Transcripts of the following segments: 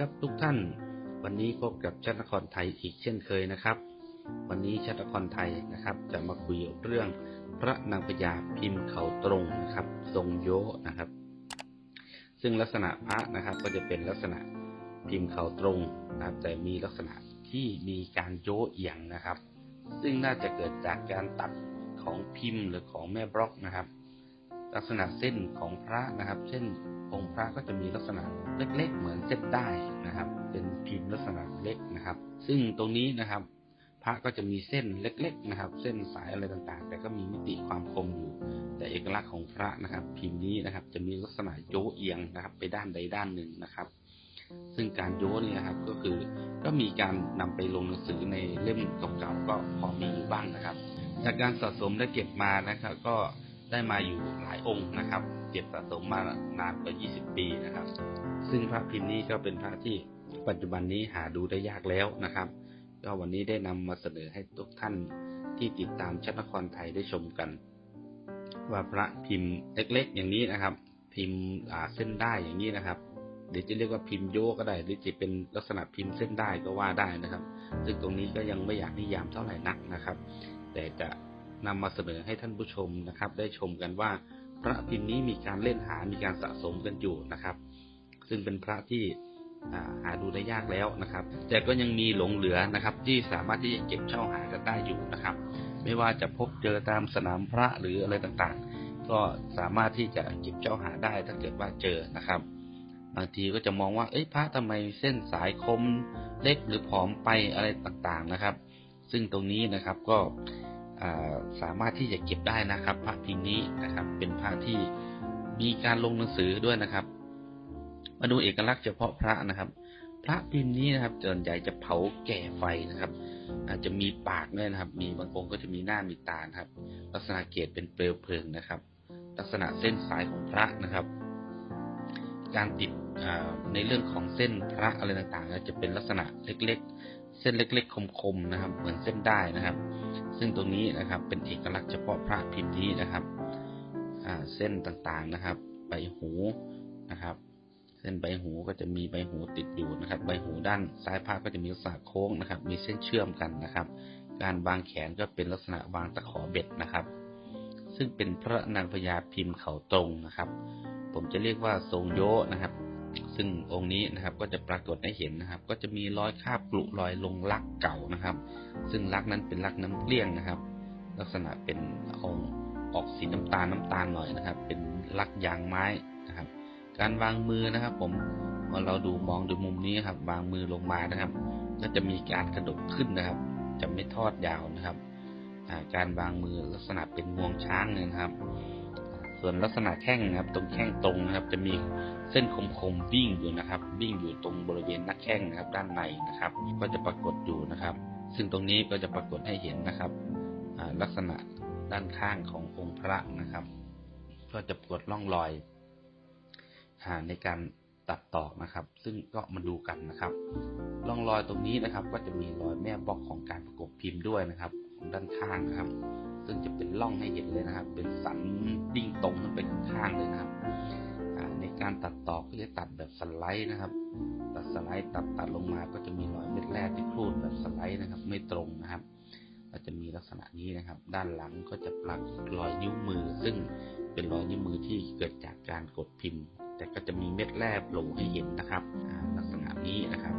ครับทุกท่าน วันนี้พบกับชัตนครไทยอีกเช่นเคยนะครับ วันนี้ชัตนครไทยนะครับ จะมาคุยเรื่องพระนางพญาพิมพ์เขาตรงนะครับ ทรงโยนะครับ ซึ่งลักษณะพระนะครับ ก็จะเป็นลักษณะพิมพ์เขาตรงนะครับ แต่มีลักษณะที่มีการโยเอียงนะครับ ซึ่งน่าจะเกิดจากการตัดของพิมพ์หรือของแม่บล็อกนะครับ ลักษณะเส้นของพระนะครับ เส้น องค์พระก็จะมีลักษณะเล็ก ๆ เหมือนเส้นได้นะครับ เป็นพิมพ์ลักษณะเล็กนะครับ ซึ่งตรงนี้นะครับ พระก็จะมีเส้นเล็ก ๆ นะครับ เส้นสายอะไรต่างๆ แต่ก็มีมิติความคมอยู่ แต่เอกลักษณ์ของพระนะครับ พิมพ์นี้นะครับ จะมีลักษณะโยเอียงนะครับ ไปด้านใดด้านหนึ่งนะครับ ซึ่งการโยนี่นะครับก็คือก็มีการนำไปลงหนังสือในเล่มเก่าๆก็พอมีอยู่บ้างนะครับ จากการสะสมและเก็บมานะครับ ก็ ได้มาอยู่หลายองค์นะครับ เก็บสะสมมานานกว่า 20 ปีนะครับ ซึ่งพระพิมพ์นี้ก็เป็นพระที่ปัจจุบันนี้หาดูได้ยากแล้วนะครับ ก็วันนี้ได้นำมาเสนอให้ทุกท่านที่ติดตามชัดนครไทยได้ชมกัน ว่าพระพิมพ์เล็กๆ อย่างนี้นะครับ พิมพ์เส้นได้อย่างนี้นะครับเดี๋ยวจะเรียกว่าพิมพ์โยก็ได้หรือจะเป็นลักษณะพิมพ์เส้นได้ก็ว่าได้นะครับ ซึ่งตรงนี้ก็ยังไม่อยากนิยามเท่าไหร่นักนะครับ แต่จะ นำมาเสนอให้ท่านผู้ชมนะครับ ได้ชมกันว่า พระพิมพ์นี้มีการเล่นหา มีการสะสมกันอยู่นะครับ ซึ่งเป็นพระที่หาดูได้ยากแล้วนะครับ แต่ก็ยังมีหลงเหลือนะครับ ที่สามารถที่จะเก็บเช่าหากันได้อยู่นะครับ ไม่ว่าจะพบเจอตามสนามพระหรืออะไรต่างๆ ก็สามารถที่จะเก็บเจ้าหาได้ถ้าเกิดว่าเจอนะครับบางทีก็จะมองว่าเอ้ยพระทำไมเส้นสายคมเล็กหรือผอมไปอะไรต่างๆนะครับ ซึ่งตรงนี้นะครับก็ สามารถที่จะเก็บได้นะครับพระพิมพ์นี้นะครับ เป็นพระที่มีการลงหนังสือด้วยนะครับ มาดูเอกลักษณ์เฉพาะพระนะครับ พระพิมพ์นี้นะครับส่วนใหญ่จะเผาแก่ไฟนะครับ อาจจะมีปากด้วยนะครับ มีบางองค์ก็จะมีหน้ามีตาครับ ลักษณะเกศเป็นเปลวเพลิงนะครับ ลักษณะเส้นสายของพระนะครับ การติดในเรื่องของเส้นพระอะไรต่างๆจะเป็นลักษณะเล็กๆ เส้นเล็ก ๆ คมๆนะครับ เหมือนเส้นได้นะครับ ซึ่งตรงนี้นะครับเป็นเอกลักษณ์เฉพาะพระพิมพ์นี้นะครับเส้นต่างๆนะครับ ใบหูนะครับ เส้นใบหูก็จะมีใบหูติดอยู่นะครับ ใบหูด้านซ้ายภาคก็จะมีลักษณะโค้งนะครับ มีเส้นเชื่อมกันนะครับ การวางแขนก็เป็นลักษณะวางตะขอเบ็ดนะครับ ซึ่งเป็นพระนางพญาพิมพ์เขาตรงนะครับ ผมจะเรียกว่าทรงโยนะครับ ซึ่งองค์นี้นะครับก็จะปรากฏให้เห็นนะครับ ก็จะมีรอยคาบกลุรอยลงลักเก่านะครับ ซึ่งลักนั้นเป็นลักน้ำเกลี้ยงนะครับ ลักษณะเป็นองออกสีน้ำตาลน้ำตาลหน่อยนะครับ เป็นลักยางไม้นะครับ การวางมือนะครับ ผมพอเราดูมองดูมุมนี้ครับ วางมือลงมานะครับ ก็จะมีการกระดกขึ้นนะครับ จะไม่ทอดยาวนะครับการวางมือลักษณะเป็นงวงช้างนะครับ ส่วนลักษณะแข้งนะครับ ตรงแข้งตรงนะครับ จะมีเส้นคมๆวิ่งอยู่นะครับ วิ่งอยู่ตรงบริเวณหน้าแข้งนะครับ ด้านในนะครับ ก็จะปรากฏอยู่นะครับ ซึ่งตรงนี้ก็จะปรากฏให้เห็นนะครับลักษณะด้านข้างขององค์พระนะครับ ก็จะปรากฏร่องรอยในการตัดต่อนะครับ ซึ่งก็มาดูกันนะครับร่องรอยตรงนี้นะครับ ก็จะมีรอยแม่บล็อกของการประกบพิมพ์ด้วยนะครับของด้านข้างนะครับ ซึ่งจะเป็นร่องให้เห็นเลยนะครับ เป็นสันดิ่งตรงขึ้นไปข้างเลยนะครับในการตัดต่อก็จะตัดแบบสไลด์นะครับ ตัดสไลด์ตัดตัดลงมาก็จะมีรอยเม็ดแรกที่ครูดแบบสไลด์นะครับ ไม่ตรงนะครับก็จะมีลักษณะนี้นะครับ ด้านหลังก็จะปลักรอยนิ้วมือ ซึ่งเป็นรอยนิ้วมือที่เกิดจากการกดพิมพ์ แต่ก็จะมีเม็ดแรกโผล่ให้เห็นนะครับลักษณะนี้นะครับ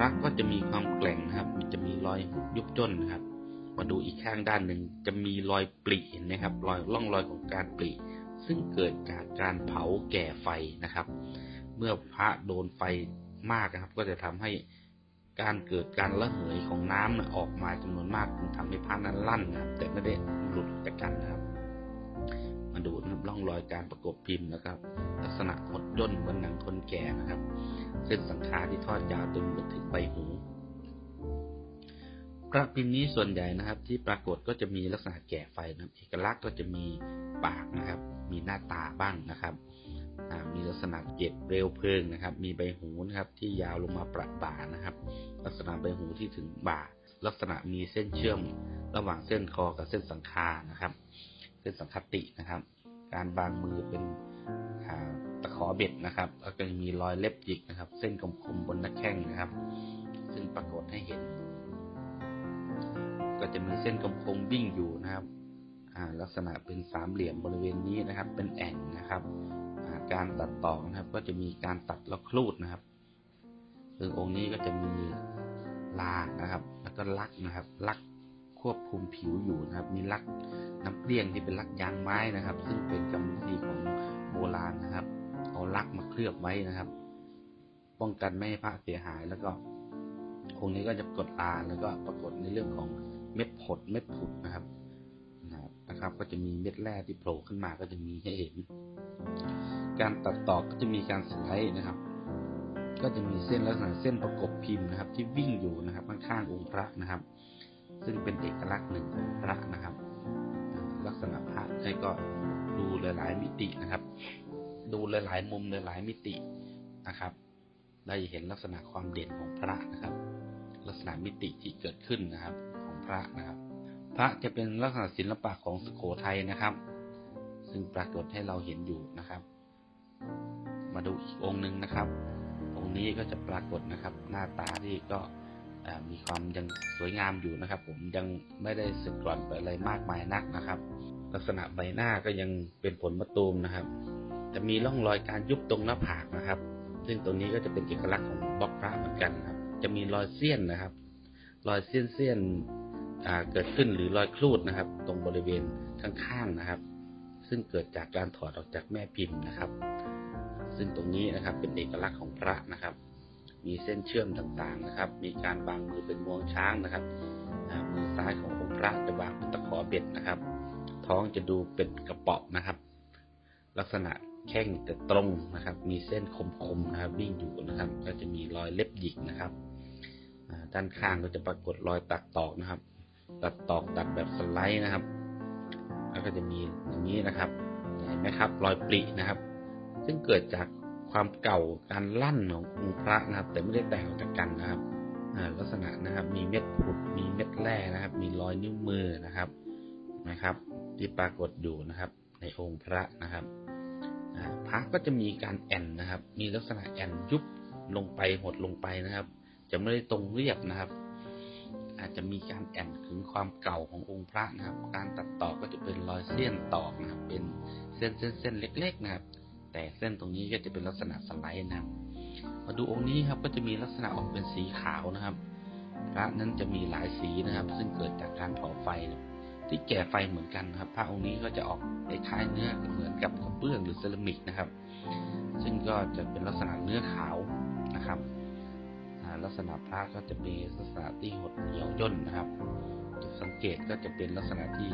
รักก็จะมีความแกร่งนะครับ มันจะมีรอยยุบย่นนะครับ มาดูอีกข้างด้านหนึ่งจะมีรอยปริเห็นนะครับ รอยร่องรอยของการปริซึ่งเกิดจากการเผาแก่ไฟนะครับ เมื่อพระโดนไฟมากนะครับ ก็จะทำให้การเกิดการระเหยของน้ำออกมาจำนวนมากจึงทำให้ผ้านั้นลั่นนะครับ แต่ไม่ได้หลุดจากกันนะครับ มาดูนะครับร่องรอยการประกบพิมพ์นะครับ ลักษณะหดย่นเหมือนหนังคนแก่นะครับเส้นสังขาที่ทอดยาวจนถึงใบหู ระพิมพ์นี้ส่วนใหญ่นะครับ ที่ปรากฏก็จะมีลักษณะแก่ไฟนะเอกลักษณ์ก็จะมีปากนะครับ มีหน้าตาบ้างนะครับมีลักษณะเก็บเร็วเพลิงนะครับ มีใบหูนะครับ ที่ยาวลงมาประบ่านะครับ ลักษณะใบหูที่ถึงบ่า ลักษณะมีเส้นเชื่อมระหว่างเส้นคอกับเส้นสังขานะครับ เส้นสังคตินะครับ การบางมือเป็นตะขอเบ็ดนะครับแล้วก็จะมีรอยเล็บหยิกนะครับ เส้นคมๆบนหน้าแข้งนะครับ ซึ่งปรากฏให้เห็น จะมีเส้นคมๆวิ่งอยู่นะครับลักษณะเป็นสามเหลี่ยมบริเวณนี้นะครับ เป็นแอ่งนะครับาการตัดต่อนะครับ ก็จะมีการตัดแล้วคลูดนะครับซึ่งองค์นี้ก็จะมีลานะครับ แล้วก็ลักนะครับ ลักควบคุมผิวอยู่นะครับ มีลักน้ำเกลี้ยงที่เป็นลักยางไม้นะครับ ซึ่งเป็นกรรมวิธีของโบราณนะครับ เอาลักมาเคลือบไว้นะครับ ป้องกันไม่ให้พระเสียหายแล้วก็องค์นี้ก็จะกดลาแล้วก็ปรากฏในเรื่องของ เม็ดผดเม็ดผุดนะครับนะครับ ก็จะมีเม็ดแร่ที่โผล่ขึ้นมาก็จะมีให้เห็น การตัดต่อก็จะมีการสไลด์นะครับ ก็จะมีเส้นลักษณะเส้นประกบพิมพ์นะครับ ที่วิ่งอยู่นะครับข้างๆองค์พระนะครับ ซึ่งเป็นเอกลักษณ์หนึ่งของพระนะครับ ลักษณะพระให้ก็ดูหลายๆมิตินะครับ ดูหลายๆมุมหลายๆมิตินะครับ ได้เห็นลักษณะความเด่นของพระนะครับ ลักษณะมิติที่เกิดขึ้นนะครับ พระนะครับ พระจะเป็นลักษณะศิลปะของสุโขทัยนะครับ ซึ่งปรากฏให้เราเห็นอยู่นะครับ มาดูอีกองค์หนึ่งนะครับ องค์นี้ก็จะปรากฏนะครับ หน้าตาที่ก็มีความยังสวยงามอยู่นะครับ ผมยังไม่ได้สึกกร่อนไปอะไรมากมายนักนะครับ ลักษณะใบหน้าก็ยังเป็นผลมะตูมนะครับ จะมีร่องรอยการยุบตรงหน้าผากนะครับ ซึ่งตรงนี้ก็จะเป็นเอกลักษณ์ของบล็อกพระเหมือนกันครับ จะมีรอยเสี้ยนนะครับ รอยเสี้ยนเสี้ยน เกิดขึ้นหรือรอยครูดนะครับ ตรงบริเวณข้างๆนะครับ ซึ่งเกิดจากการถอดออกจากแม่พิมพ์นะครับ ซึ่งตรงนี้นะครับเป็นเอกลักษณ์ของพระนะครับ มีเส้นเชื่อมต่างๆนะครับ มีการวางมือเป็นงวงช้างนะครับมือซ้ายขององค์พระจะวางเป็นตะขอเบ็ดนะครับ ท้องจะดูเป็นกระเป๋อนะครับ ลักษณะแข้งจะตรงนะครับ มีเส้นคมๆนะครับ วิ่งอยู่นะครับ ก็จะมีรอยเล็บหยิกนะครับด้านข้างก็จะปรากฏรอยตัดตอกนะครับ ตัดตอกตัดแบบสไลด์นะครับ แล้วก็จะมีอย่างนี้นะครับเห็นไหมครับ รอยปรินะครับ ซึ่งเกิดจากความเก่าการลั่นขององค์พระนะครับ แต่ไม่ได้แตกออกจากกันนะครับลักษณะนะครับมีเม็ดผุดมีเม็ดแร่นะครับ มีรอยนิ้วมือนะครับนะครับ ที่ปรากฏอยู่นะครับ ในองค์พระนะครับพระก็จะมีการแอนนะครับ มีลักษณะแอนยุบลงไปหดลงไปนะครับ จะไม่ได้ตรงเรียบนะครับ จะมีการแอนถึงความเก่าขององค์พระนะครับ การตัดต่อก็จะเป็นรอยเส้นตอกนะครับ เป็นเส้นเส้นเส้นเล็ก ๆนะครับ แต่เส้นตรงนี้ก็จะเป็นลักษณะสไลด์นะครับ มาดูองค์นี้ครับก็จะมีลักษณะออกเป็นสีขาวนะครับพระนั้นจะมีหลายสีนะครับ ซึ่งเกิดจากการเผาไฟ ที่แก่ไฟเหมือนกันครับ พระองค์นี้ก็จะออกคล้ายเนื้อเหมือนกับกระเบื้องหรือเซรามิกนะครับ ซึ่งก็จะเป็นลักษณะเนื้อขาวนะครับ ลักษณะพระก็จะมีลักษณะที่หดเหี่ยวย่นนะครับจุดสังเกตก็จะเป็นลักษณะที่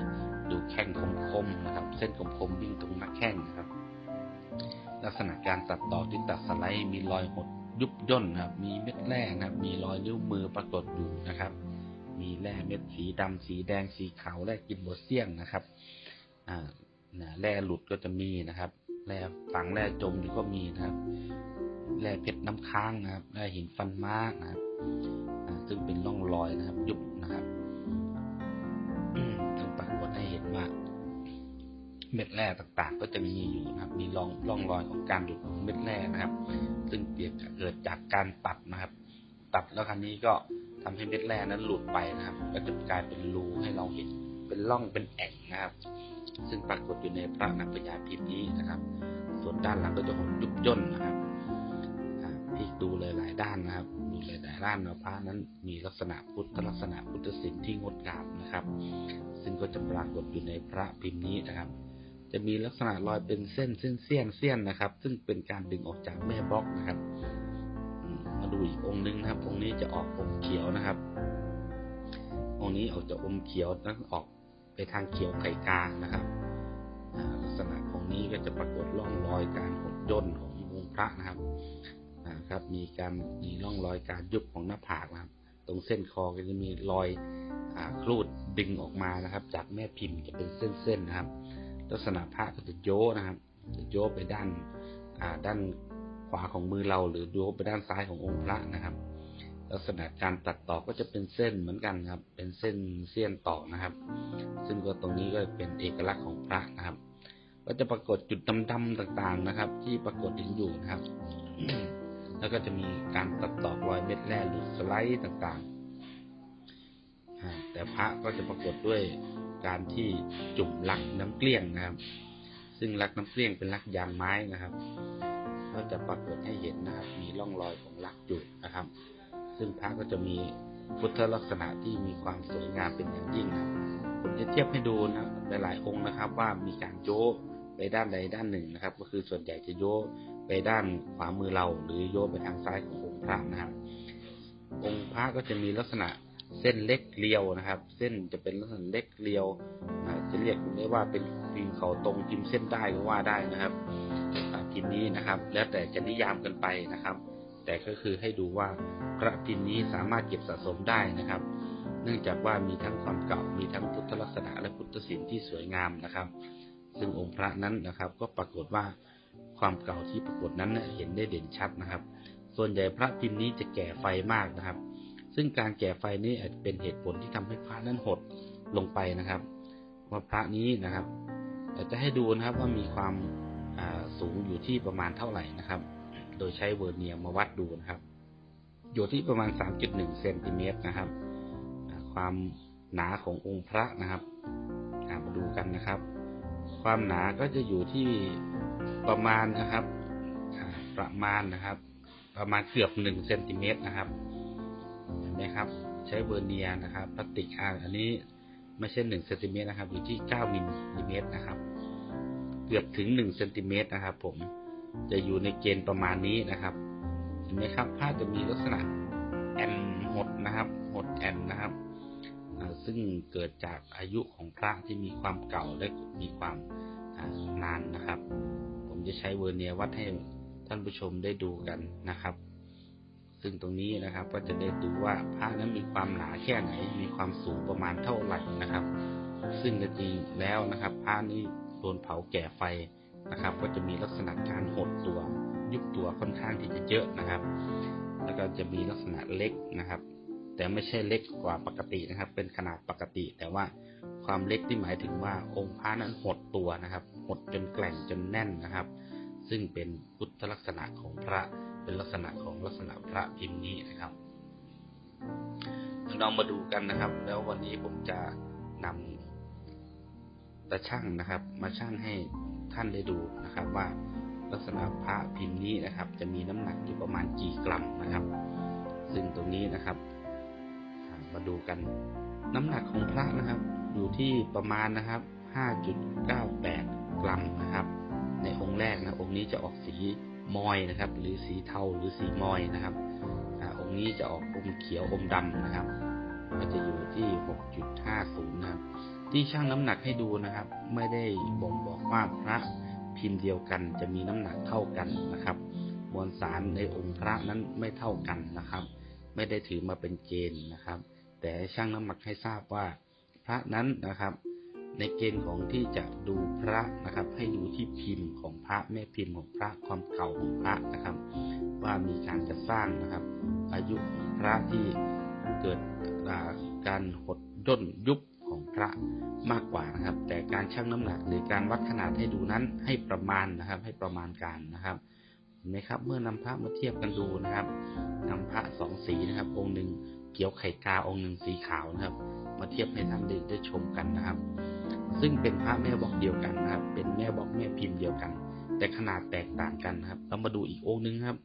ดูแข้งคมๆนะครับ เส้นคมๆวิ่งตรงหน้าแข้งนะครับ ลักษณะการตัดต่อที่ตัดสไลด์มีรอยหดยุบย่นนะครับ มีเม็ดแร่นะครับ มีรอยนิ้วมือปรากฏอยู่นะครับ มีแร่เม็ดสีดำสีแดงสีขาวแร่กินบดเสี่ยงนะครับอ่าแร่หลุดก็จะมีนะครับแร่ฝังแร่จมก็มีนะครับ แร่เพชรน้ำค้างนะครับแร่หินฟันม้านะครับซึ่งเป็นร่องรอยนะครับ ยุบนะครับอืมซึ่งปรากฏให้เห็นว่าเม็ดแร่ต่างๆ ก็จะมีอยู่นะครับ มีร่องร่องรอยของการหลุดของเม็ดแร่นะครับ ซึ่งเกิดจากเกิดจากการตัดนะครับ ตัดแล้วครั้นี้ก็ทำให้เม็ดแร่นั้นหลุดไปนะครับ ก็จะกลายเป็นรูให้เราเห็นเป็นร่องเป็นแอ่งนะครับ ซึ่งปรากฏอยู่ในพระนักพญาพิมพ์นี้นะครับ ส่วนด้านหลังก็จะหดยุบย่นนะครับ อ่าพลิกดูเลยหลายด้านนะครับมีหลายๆด้านนะพระนั้นมีลักษณะพุทธลักษณะพุทธศิลป์ที่งดงามนะครับ ซึ่งก็จะปรากฏอยู่ในพระพิมพ์นี้นะครับ จะมีลักษณะรอยเป็นเส้นเส้นเสี้ยนเสี้ยนนะครับ ซึ่งเป็นการดึงออกจากแม่บล็อกนะครับมาดูอีกองค์หนึงนะครับ องค์นี้จะออกอมเขียวนะครับ องค์นี้ออกจากอมเขียวนั้นออกไปทางเขียวไข่กลางนะครับลักษณะของนี้ก็จะปรากฏร่องรอยการหดย่นขององค์พระนะครับ ครับ มีการมีร่องรอยการยุบของหน้าผากนะครับ ตรงเส้นคอก็จะมีรอยอครูดดึงออกมานะครับ จากแม่พิมพ์จะเป็นเส้นๆนะครับ ลักษณะพระก็จะโยนะครับ จะโยไปด้านาด้านขวาของมือเราหรือโยไปด้านซ้ายขององค์พระนะครับ ลักษณะการตัดต่อก็จะเป็นเส้นเหมือนกันครับ เป็นเส้นเสี้ยนต่อนะครับ ซึ่งก็ตรงนี้ก็เป็นเอกลักษณ์ของพระนะครับก็จะปรากฏจุดดำๆต่างๆนะครับ ที่ปรากฏเห็นอยู่นะครับ แล้วก็จะมีการตัดตอกรอยเม็ดแร่หรือสไลด์ต่างๆ แต่พระก็จะปรากฏด้วยการที่จุ่มลักน้ำเกลี้ยงนะครับ ซึ่งลักน้ำเกลี้ยงเป็นลักยางไม้นะครับ ก็จะปรากฏให้เห็นนะครับ มีร่องรอยของลักอยู่นะครับ ซึ่งพระก็จะมีพุทธลักษณะที่มีความสวยงามเป็นอย่างยิ่งนะครับผมจะเทียบให้ดูนะหลายๆองค์นะครับ ว่ามีการโยก ไปด้านใดด้านหนึ่งนะครับ ก็คือส่วนใหญ่จะโยกไปด้านขวามือเรา หรือโยกไปทางซ้ายขององค์พระนะครับองค์พระก็จะมีลักษณะเส้นเล็กเรียวนะครับ เส้นจะเป็นลักษณะเล็กเรียวจะเรียกได้ว่าเป็นพิมพ์เขาตรงพิมพ์เส้นได้ก็ว่าได้นะครับพิมพ์นี้นะครับ แล้วแต่จะนิยามกันไปนะครับ แต่ก็คือให้ดูว่าพระพิมพ์นี้สามารถเก็บสะสมได้นะครับ เนื่องจากว่ามีทั้งความเก่ามีทั้งพุทธลักษณะและพุทธศิลป์ที่สวยงามนะครับ ซึ่งองค์พระนั้นนะครับ ก็ปรากฏว่าความเก่าที่ปรากฏนั้นเห็นได้เด่นชัดนะครับ ส่วนใหญ่พระพิมพ์นี้จะแก่ไฟมากนะครับ ซึ่งการแก่ไฟนี้อาจเป็นเหตุผลที่ทำให้พระนั้นหดลงไปนะครับ ว่าพระนี้นะครับเราจะให้ดูนะครับว่ามีความาสูงอยู่ที่ประมาณเท่าไหร่นะครับ โดยใช้เวอร์เนียร์มาวัดดูนะครับอยู่ที่ประมาณ 3.1 เซนติเมตรนะครับ ความหนาขององค์พระนะครับมาดูกันนะครับ ความหนาก็จะอยู่ที่ประมาณนะครับ ประมาณนะครับ ประมาณเกือบ1เซนติเมตรนะครับเห็นไหมครับ ใช้เวอร์เนียนะครับพลาสติกอันนี้ไม่ใช่1เซนติเมตรนะครับ อยู่ที่9มิลลิเมตรนะครับ เกือบถึง1เซนติเมตรนะครับ ผมจะอยู่ในเกณฑ์ประมาณนี้นะครับ เห็นไหมครับผ้าจะมีลักษณะแอนหดนะครับ ซึ่งเกิดจากอายุของพระที่มีความเก่าและมีความนานนะครับ ผมจะใช้เวอร์เนียวัดให้ท่านผู้ชมได้ดูกันนะครับ ซึ่งตรงนี้นะครับก็จะได้ดูว่าผ้านั้นมีความหนาแค่ไหน มีความสูงประมาณเท่าไหร่นะครับ ซึ่งจริงๆแล้วนะครับผ้านี้โดนเผาแก่ไฟนะครับ ก็จะมีลักษณะการหดตัว ยุบตัวค่อนข้างที่จะเยอะนะครับ แล้วก็จะมีลักษณะเล็กนะครับ แต่ไม่ใช่เล็กกว่าปกตินะครับ เป็นขนาดปกติ แต่ว่าความเล็กที่หมายถึงว่าองค์พระนั้นหดตัวนะครับ หดจนแกร่งจนแน่นนะครับ ซึ่งเป็นพุทธลักษณะของพระ เป็นลักษณะของลักษณะพระพิมพ์นี้นะครับเรามาดูกันนะครับ แล้ววันนี้ผมจะนำตาช่างนะครับ มาช่างให้ท่านได้ดูนะครับ ว่าลักษณะพระพิมพ์นี้นะครับ จะมีน้ำหนักอยู่ประมาณกี่กรัมนะครับ ซึ่งตรงนี้นะครับ มาดูกัน น้ำหนักของพระนะครับ อยู่ที่ประมาณนะครับ 5.98 กรัมนะครับ ในองค์แรกนะองค์นี้จะออกสีมอยนะครับ หรือสีเทาหรือสีมอยนะครับองค์นี้จะออกอมเขียวอมดำนะครับ ก็จะอยู่ที่ 6.50 นะครับ ที่ช่างน้ำหนักให้ดูนะครับ ไม่ได้บ่งบอกว่าพระพิมพ์เดียวกันจะมีน้ำหนักเท่ากันนะครับ มวลสารในองค์พระนั้นไม่เท่ากันนะครับ ไม่ได้ถือมาเป็นเกณฑ์นะครับ แต่ช่างน้ำหนักให้ทราบว่า พระนั้นนะครับ ในเกณฑ์ของที่จะดูพระนะครับ ให้ดูที่พิมพ์ของพระแม่พิมพ์ของพระความเก่าของพระนะครับ ว่ามีการจะสร้างนะครับ อายุของพระที่เกิดาการหดย่นยุบของพระมากกว่านะครับ แต่การชั่งน้ำหนักหรือการวัดขนาดให้ดูนั้นให้ประมาณนะครับ ให้ประมาณการนะครับเห็นไหมครับ เมื่อนำพระมาเทียบกันดูนะครับนำพระสองสีนะครับ องค์หนึ่ง เขียวไข่กาองค์หนึ่งสีขาวนะครับ มาเทียบให้ท่านได้ได้ชมกันนะครับ ซึ่งเป็นพระแม่บอกเดียวกันนะครับ เป็นแม่บอกแม่พิมพ์เดียวกัน แต่ขนาดแตกต่างกันครับเรามาดูอีกองค์หนึงครับ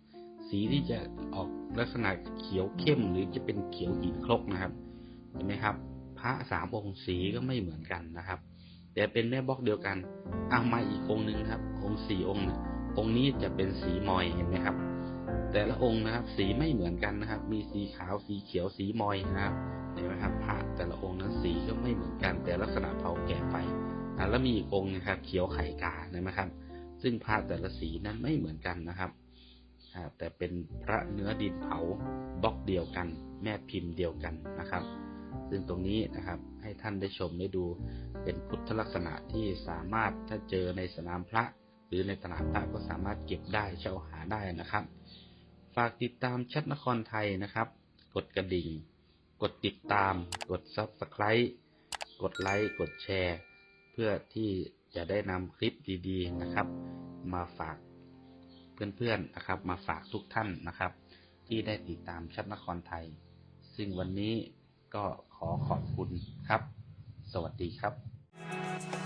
สีที่จะออกลักษณะเขียวเข้มหรือจะเป็นเขียวหินครกนะครับเห็นไหมครับ พระสามองค์สีก็ไม่เหมือนกันนะครับ แต่เป็นแม่บอกเดียวกันเอามาอีกองค์หนึ่งครับ องค์สี่องค์องค์นี้จะเป็นสีมอยเห็นไหมครับ แต่ละองค์นะครับ สีไม่เหมือนกันนะครับ มีสีขาวสีเขียวสีมอยนะครับเห็นไหมครับพระแต่ละองค์นั้นสีก็ไม่เหมือนกัน แต่ลักษณะเผาแก่ไฟอะแล้วมีอีกองค์นะครับ เขียวไข่กาเห็นไหมครับ ซึ่งพระแต่ละสีนั้นไม่เหมือนกันนะครับแต่เป็นพระเนื้อดินเผาบล็อกเดียวกัน แม่พิมพ์เดียวกันนะครับ ซึ่งตรงนี้นะครับให้ท่านได้ชมได้ดูเป็นพุทธลักษณะที่สามารถถ้าเจอในสนามพระ หรือในตลาดพระก็สามารถเก็บได้เช่าหาได้นะครับ ฝากติดตามชัดนครไทยนะครับ กดกระดิ่ง กดติดตาม กด Subscribe กดไลค์ กดแชร์ เพื่อที่จะได้นำคลิปดีๆนะครับ มาฝากเพื่อนๆนะครับ มาฝากทุกท่านนะครับ ที่ได้ติดตามชัดนครไทย ซึ่งวันนี้ก็ขอขอบคุณครับ สวัสดีครับ